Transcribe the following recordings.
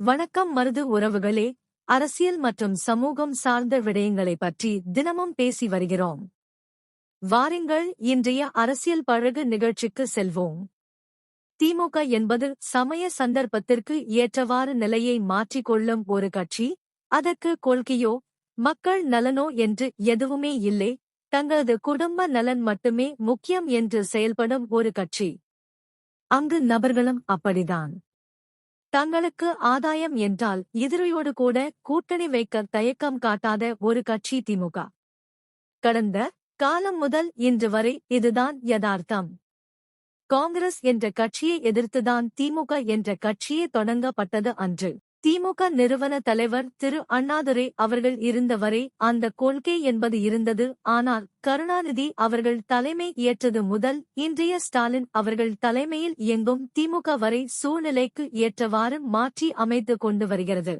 வணக்கம் மருது உறவுகளே. அரசியல் மற்றும் சமூகம் சார்ந்த விடயங்களை பற்றி தினமும் பேசி வருகிறோம். வாருங்கள் இன்றைய அரசியல் பழகு நிகழ்ச்சிக்கு செல்வோம். திமுக என்பது சமய சந்தர்ப்பத்திற்கு ஏற்றவாறு நிலையை மாற்றிக்கொள்ளும் ஒரு கட்சி. அதற்கு கொள்கையோ மக்கள் நலனோ என்று எதுவுமே இல்லை. தங்களது குடும்ப நலன் மட்டுமே முக்கியம் என்று செயல்படும் ஒரு கட்சி. அங்கு நபர்களும் அப்படிதான் தங்களுக்கு ஆதாயம் என்றால் எதிரியோடு கூட கூட்டணி வைக்க தயக்கம் காட்டாத ஒரு கட்சி திமுக. கடந்த காலம் முதல் இன்று வரை இதுதான் யதார்த்தம். காங்கிரஸ் என்ற கட்சியை எதிர்த்துதான் திமுக என்ற கட்சியே தொடங்கப்பட்டது அன்று. திமுக நிறுவன தலைவர் திரு. அண்ணாதுரை அவர்கள் இருந்தவரை அந்த கொள்கை என்பது இருந்தது. ஆனால் கருணாநிதி அவர்கள் தலைமை ஏற்றது முதல் இன்றைய ஸ்டாலின் அவர்கள் தலைமையில் இயங்கும் திமுக வரை சூழ்நிலைக்கு ஏற்றவாறு மாற்றி அமைத்து கொண்டு வருகிறது.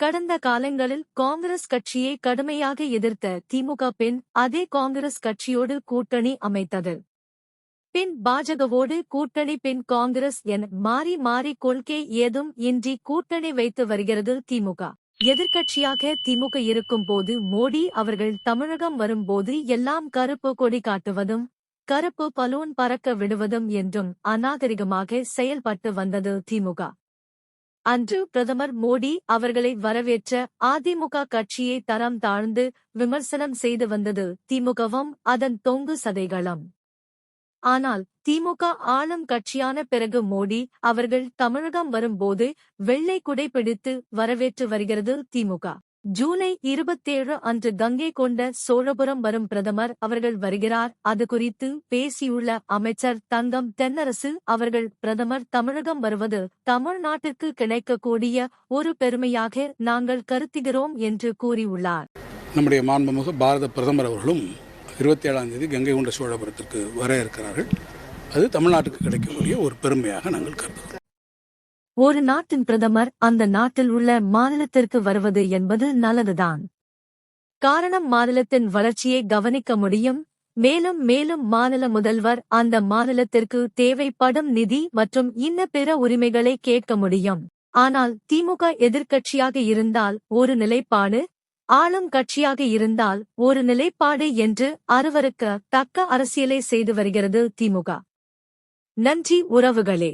கடந்த காலங்களில் காங்கிரஸ் கட்சியை கடுமையாக எதிர்த்த திமுக பின் அதே காங்கிரஸ் கட்சியோடு கூட்டணி அமைத்தது. பின் பாஜகவோடு கூட்டணி பின் காங்கிரஸ் என மாறி மாறி கொள்கை ஏதும் இன்றி கூட்டணி வைத்து வருகிறது திமுக. எதிர்க்கட்சியாக திமுக இருக்கும் போது மோடி அவர்கள் தமிழகம் வரும்போது எல்லாம் கருப்பு கொடி காட்டுவதும் கருப்பு பலூன் பறக்க விடுவதும் என்றும் அநாகரிகமாக செயல்பட்டு வந்தது திமுக. அன்று பிரதமர் மோடி அவர்களை வரவேற்ற அதிமுக கட்சியை தரம் தாழ்ந்து விமர்சனம் செய்து வந்தது திமுகவும் அதன் தொங்கு சதைகளும். ஆனால் திமுக ஆளும் கட்சியான பிறகு மோடி அவர்கள் தமிழகம் வரும்போது வெள்ளை குடை பிடித்து வரவேற்று வருகிறது திமுக. ஜூலை இருபத்தேழு அன்று கங்கை கொண்ட சோழபுரம் வரும் பிரதமர் அவர்கள் வருகிறார். அது குறித்து பேசியுள்ள அமைச்சர் தங்கம் தென்னரசு அவர்கள் பிரதமர் தமிழகம் வருவது தமிழ்நாட்டிற்கு கிடைக்கக்கூடிய ஒரு பெருமையாக நாங்கள் கருத்துகிறோம் என்று கூறியுள்ளார். நம்முடைய மாண்புமிகு பாரத பிரதமர் அவர்களும் இருபத்தி ஏழாம் தேதி கங்கை கொண்ட சோழபுரத்திற்கு வர இருக்கிறார்கள். அது தமிழ்நாட்டுக்கு கிடைக்கக்கூடிய ஒரு பெருமையாக நாங்கள் கருதுகிறோம். ஒரு நாட்டின் பிரதமர் அந்த நாட்டில் உள்ள மாநிலத்திற்கு வருவது என்பது நல்லதுதான். காரணம் மாநிலத்தின் வளர்ச்சியை கவனிக்க முடியும். மேலும் மேலும் மாநில முதல்வர் அந்த மாநிலத்திற்கு தேவைப்படும் நிதி மற்றும் இன்ன பிற உரிமைகளை கேட்க முடியும். ஆனால் திமுக எதிர்க்கட்சியாக இருந்தால் ஒரு நிலைப்பாடு ஆளும் கட்சியாக இருந்தால் ஒரு நிலைப்பாடு என்று அறுவருக்கு தக்க அரசியலை செய்து வருகிறது திமுக நன்றி உறவுகளே.